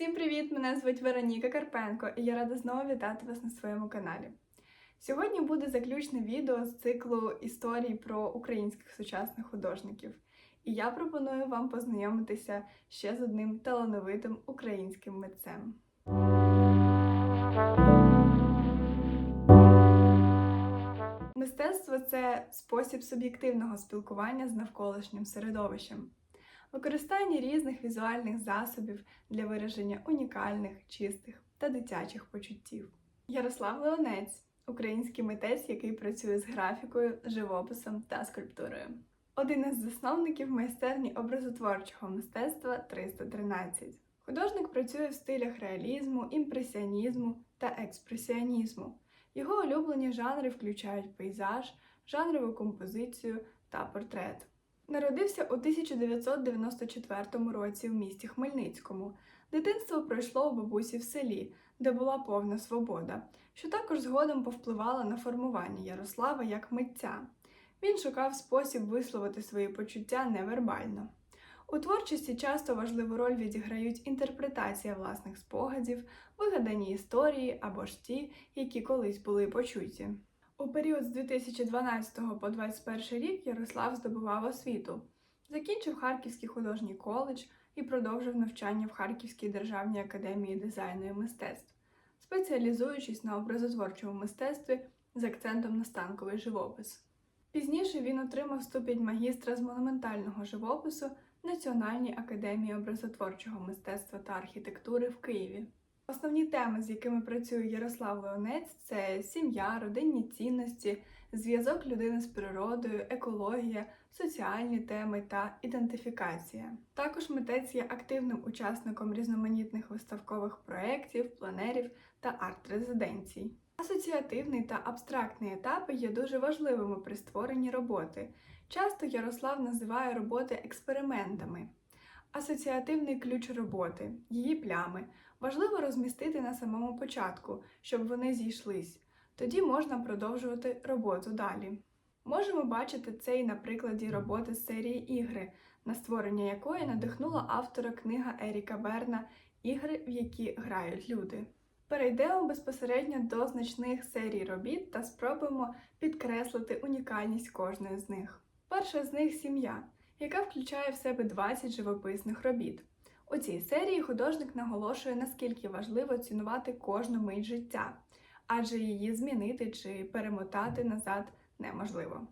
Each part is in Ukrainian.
Всім привіт! Мене звуть Вероніка Карпенко і я рада знову вітати вас на своєму каналі. Сьогодні буде заключне відео з циклу історій про українських сучасних художників. І я пропоную вам познайомитися ще з одним талановитим українським митцем. Мистецтво це спосіб суб'єктивного спілкування з навколишнім середовищем, використання різних візуальних засобів для вираження унікальних, чистих та дитячих почуттів. Ярослав Леонець український митець, який працює з графікою, живописом та скульптурою. Один із засновників майстерні образотворчого мистецтва 313. Художник працює в стилях реалізму, імпресіонізму та експресіонізму. Його улюблені жанри включають пейзаж, жанрову композицію та портрет. Народився у 1994 році в місті Хмельницькому. Дитинство пройшло у бабусі в селі, де була повна свобода, що також згодом повпливало на формування Ярослава як митця. Він шукав спосіб висловити свої почуття невербально. У творчості часто важливу роль відіграють інтерпретація власних спогадів, вигадані історії або ж ті, які колись були почуті. У період з 2012 по 2021 рік Ярослав здобував освіту, закінчив Харківський художній коледж і продовжив навчання в Харківській державній академії дизайну і мистецтв, спеціалізуючись на образотворчому мистецтві з акцентом на станковий живопис. Пізніше він отримав ступінь магістра з монументального живопису в Національній академії образотворчого мистецтва та архітектури в Києві. Основні теми, з якими працює Ярослав Леонець, це сім'я, родинні цінності, зв'язок людини з природою, екологія, соціальні теми та ідентифікація. Також митець є активним учасником різноманітних виставкових проєктів, планерів та арт-резиденцій. Асоціативний та абстрактний етапи є дуже важливими при створенні роботи. Часто Ярослав називає роботи експериментами. Асоціативний ключ роботи, її плями важливо розмістити на самому початку, щоб вони зійшлись. Тоді можна продовжувати роботу далі. Можемо бачити це і на прикладі роботи з серії ігри, на створення якої надихнула автора книга Еріка Берна Ігри, в які грають люди. Перейдемо безпосередньо до значних серій робіт та спробуємо підкреслити унікальність кожної з них. Перша з них сім'я, яка включає в себе 20 живописних робіт. У цій серії художник наголошує, наскільки важливо цінувати кожну мить життя, адже її змінити чи перемотати назад неможливо.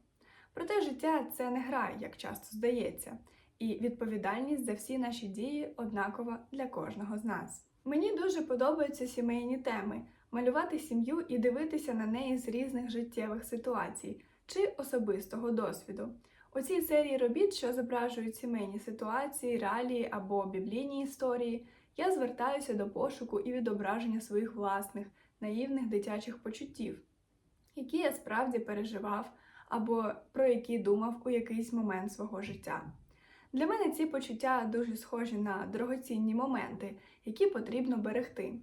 Проте життя це не гра, як часто здається, і відповідальність за всі наші дії однакова для кожного з нас. Мені дуже подобаються сімейні теми, малювати сім'ю і дивитися на неї з різних життєвих ситуацій чи особистого досвіду. У цій серії робіт, що зображують сімейні ситуації, реалії або біблійні історії, я звертаюся до пошуку і відображення своїх власних наївних дитячих почуттів, які я справді переживав або про які думав у якийсь момент свого життя. Для мене ці почуття дуже схожі на дорогоцінні моменти, які потрібно берегти.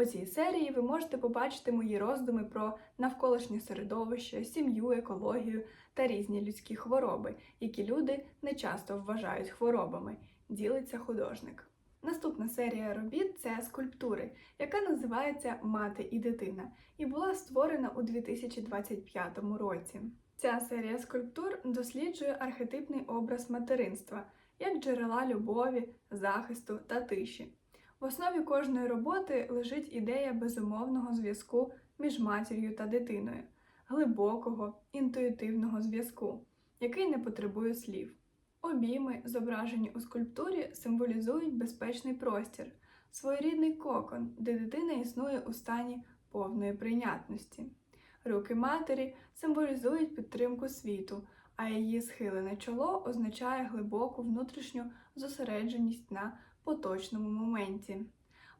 У цій серії ви можете побачити мої роздуми про навколишнє середовище, сім'ю, екологію та різні людські хвороби, які люди не часто вважають хворобами, ділиться художник. Наступна серія робіт це скульптури, яка називається Мати і дитина, і була створена у 2025 році. Ця серія скульптур досліджує архетипний образ материнства як джерела любові, захисту та тиші. В основі кожної роботи лежить ідея безумовного зв'язку між матір'ю та дитиною, глибокого, інтуїтивного зв'язку, який не потребує слів. Обійми, зображені у скульптурі, символізують безпечний простір, своєрідний кокон, де дитина існує у стані повної прийнятності. Руки матері символізують підтримку світу, а її схилене чоло означає глибоку внутрішню зосередженість на поточному моменті.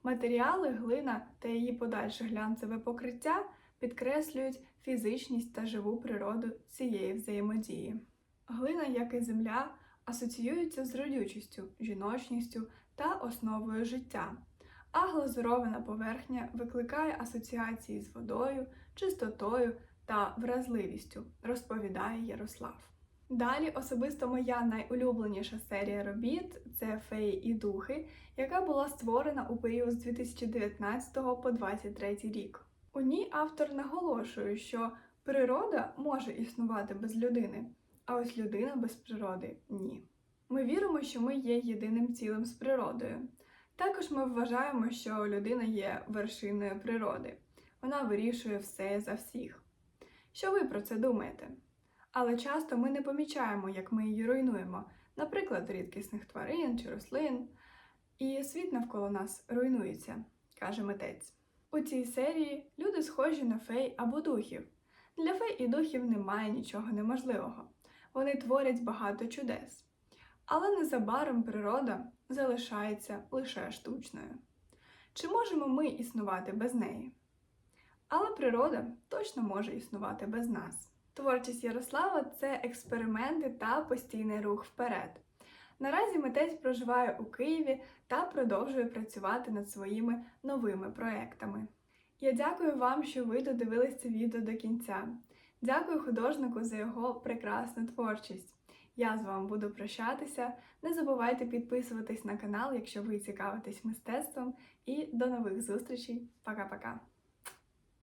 Матеріали, глина та її подальше глянцеве покриття підкреслюють фізичність та живу природу цієї взаємодії. Глина, як і земля, асоціюються з родючістю, жіночністю та основою життя, а глазурована поверхня викликає асоціації з водою, чистотою та вразливістю, розповідає Ярослав. Далі особисто моя найулюбленіша серія робіт це Феї і духи, яка була створена у період з 2019 по 2023 рік. У ній автор наголошує, що природа може існувати без людини, а ось людина без природи ні. Ми віримо, що ми є єдиним цілим з природою. Також ми вважаємо, що людина є вершиною природи. Вона вирішує все за всіх. Що ви про це думаєте? Але часто ми не помічаємо, як ми її руйнуємо, наприклад, рідкісних тварин чи рослин. І світ навколо нас руйнується, каже митець. У цій серії люди схожі на фей або духів. Для фей і духів немає нічого неможливого. Вони творять багато чудес. Але незабаром природа залишається лише штучною. Чи можемо ми існувати без неї? Але природа точно може існувати без нас. Творчість Ярослава це експерименти та постійний рух вперед. Наразі митець проживає у Києві та продовжує працювати над своїми новими проектами. Я дякую вам, що ви додивились це відео до кінця. Дякую художнику за його прекрасну творчість. Я з вами буду прощатися. Не забувайте підписуватись на канал, якщо ви цікавитесь мистецтвом. І до нових зустрічей. Пока-пока!